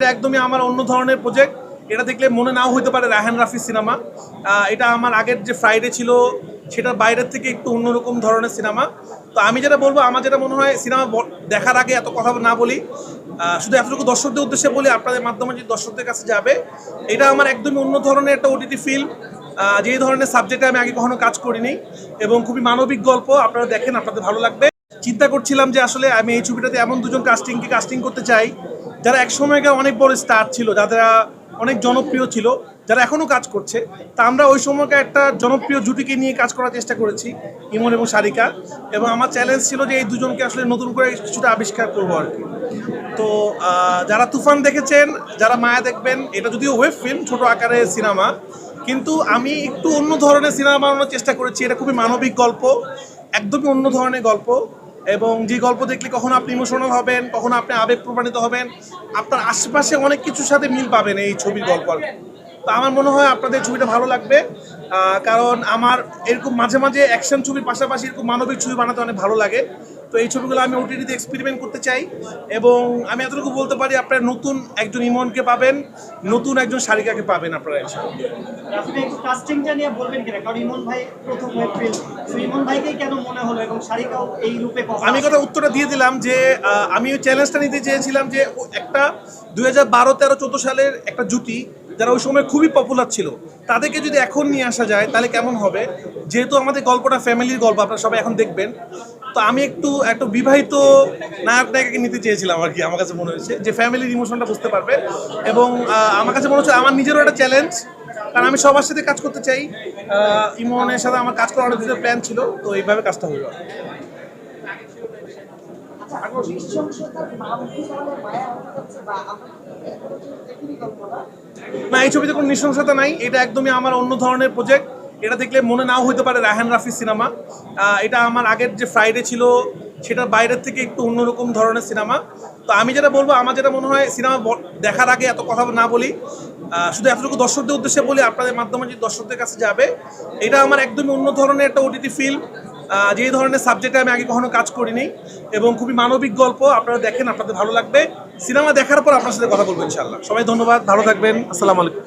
একদমই আমার অন্য ধরনের প্রজেক্ট এটা দেখলে মনে নাও হতে পারে রায়হান রাফি সিনেমা এটা আমার আগের যে ফ্রাইডে ছিল, সেটার বাইরের থেকে একটু অন্যরকম ধরনের সিনেমা তো আমি যেটা বলব, আমার যেটা মনে হয় সিনেমা দেখার আগে এত কথা না বলি। শুধু এতটুকু দর্শকদের উদ্দেশ্যে বলি, আপনাদের মাধ্যমে যে দর্শকদের কাছে যাবে, এটা আমার একদমই অন্য ধরনের একটা ওটিটি ফিল্ম যে ধরনের সাবজেক্টে আমি আগে কখনো কাজ করিনি, এবং খুবই মানবিক গল্প, আপনারা দেখেন, আপনাদের ভালো লাগবে। চিন্তা করছিলাম যে আসলে আমি এই ছবিটাতে এমন দুজন কাস্টিংকে কাস্টিং করতে চাই যারা এক সময়কার অনেক বড় স্টার ছিল, যারা অনেক জনপ্রিয় ছিল, যারা এখনও কাজ করছে, তা আমরা ওই সময়কার একটা জনপ্রিয় জুটিকে নিয়ে কাজ করার চেষ্টা করেছি, ইমন এবং সারিকা। এবং আমার চ্যালেঞ্জ ছিল যে এই দুজনকে আসলে নতুন করে কিছুটা আবিষ্কার করব আর কি। তো যারা তুফান দেখেছেন, যারা মায়া দেখবেন, এটা যদিও ওয়েব ফিল্ম ছোট আকারের সিনেমা কিন্তু আমি একটু অন্য ধরনের সিনেমা বানানোর চেষ্টা করেছি। এটা খুবই মানবিক গল্প, একদমই অন্য ধরনের গল্প। এবং যে গল্প দেখলে কখনো আপনি ইমোশনাল হবেন, কখনো আপনি আবেগ প্রমাণিত হবেন, আপনার আশেপাশে অনেক কিছুর সাথে মিল পাবেন এই ছবির গল্প তো আমার মনে হয় আপনাদের ছবিটা ভালো লাগবে কারণ আমার এরকম মাঝে মাঝে অ্যাকশন ছবির পাশাপাশি এরকম মানবিক ছবি বানাতে অনেক ভালো লাগে। তো এই ছবিগুলো আমি ওটিটিতে এক্সপেরিমেন্ট করতে চাই এবং আমি এতটুকু বলতে পারি আপনারা নতুন একজন ইমনকে পাবেন নতুন একজন সারিকাকে পাবেন আপনারা। আপনি একটু কাস্টিংটা নিয়ে বলবেন কিনা কারণ ইমন ভাই প্রথম ওয়েব ফিল্ম তো ইমন ভাইকেই কেন মনে হলো এবং সারিকাও এই রূপে আমি কথা উত্তরটা দিয়ে দিলাম যে আমি ওই চ্যালেঞ্জটা নিতে চেয়েছিলাম যে একটা দুই হাজার বারো তেরো চোদ্দ সালের একটা জুটি যারা ওই সময় খুবই পপুলার ছিল, তাদেরকে যদি এখন নিয়ে আসা যায়, তাহলে কেমন হবে? যেহেতু আমাদের গল্পটা ফ্যামিলির গল্প, আপনারা সবাই এখন দেখবেন। তো আমি একটু, একটা বিবাহিত নায়ক, নায়িকাকে নিতে চেয়েছিলাম আর কি, আমার কাছে মনে হয়েছে। যে ফ্যামিলির ইমোশনটা বুঝতে পারবে। এবং আমার কাছে মনে হচ্ছে আমার নিজেরও একটা চ্যালেঞ্জ কারণ আমি সবার সাথে কাজ করতে চাই। ইমনের সাথে আমার কাজ করার অনেক প্ল্যান ছিল, তো এইভাবে কাজটা হইল না, এই ছবিতে কোনো নৃশংসতা নাই। এটা একদমই আমার অন্য ধরনের প্রজেক্ট এটা দেখলে মনে নাও হইতে পারে রায়হান রাফি সিনেমা এটা আমার আগের যে ফ্রাইডে ছিল, সেটার বাইরের থেকে একটু অন্যরকম ধরনের সিনেমা তো আমি যেটা বলব, আমার যেটা মনে হয় সিনেমা দেখার আগে এত কথা না বলি। শুধু এতটুকু দর্শকদের উদ্দেশ্যে বলি, আপনাদের মাধ্যমে যে দর্শকদের কাছে যাবে, এটা আমার একদমই অন্য ধরনের একটা ওটিটি ফিল্ম যে ধরনের সাবজেক্টে আমি আগে কখনো কাজ করিনি এবং খুবই মানবিক গল্প, আপনারা দেখেন, আপনাদের ভালো লাগবে। সিনেমা দেখার পর আপনার সাথে কথা বলব ইনশাল্লাহ সবাই ধন্যবাদ, ভালো থাকবেন, আসসালামু আলাইকুম।